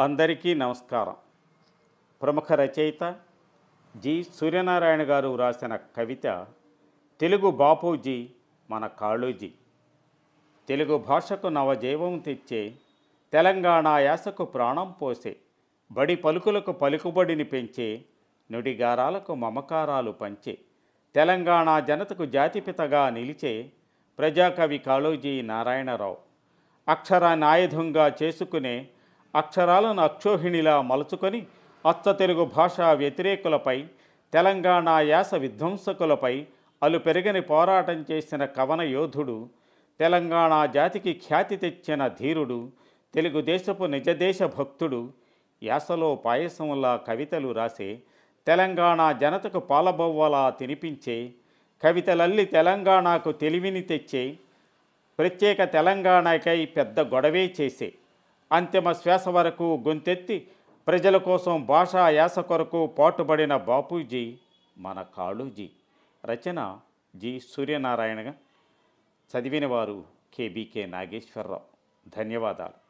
అందరికీ నమస్కారం. ప్రముఖ రచయిత జి. సూర్యనారాయణ గారు వ్రాసిన కవిత తెలుగు బాపూజీ మన కాళూజీ. తెలుగు భాషకు నవజీవం తెచ్చే తెలంగాణ యాసకు ప్రాణం పోసే బడి పలుకులకు పలుకుబడిని పెంచే నుడిగారాలకు మమకారాలు పంచే తెలంగాణ జనతకు జాతిపితగా నిలిచే ప్రజాకవి కాళోజీ నారాయణరావు. అక్షరాన్ని ఆయుధంగా చేసుకునే అక్షరాలను అక్షోహిణిలా మలుచుకొని అచ్చ తెలుగు భాషా వ్యతిరేకులపై తెలంగాణ యాస విధ్వంసకులపై అలు పెరిగని పోరాటం చేసిన కవన యోధుడు తెలంగాణ జాతికి ఖ్యాతి తెచ్చిన ధీరుడు తెలుగుదేశపు నిజదేశ భక్తుడు యాసలో పాయసంలా కవితలు రాసే తెలంగాణ జనతకు పాలబవ్వలా తినిపించే కవితలల్లి తెలంగాణకు తెలివిని తెచ్చే ప్రత్యేక తెలంగాణకై పెద్ద గొడవే చేసే అంతిమ శ్వాస వరకు గొంతెత్తి ప్రజల కోసం భాషా యాస కొరకు పాటుపడిన బాపూజీ మన కాళూజీ. రచన జి. సూర్యనారాయణ చదివిన వారు కేబీకే నాగేశ్వరరావు. ధన్యవాదాలు.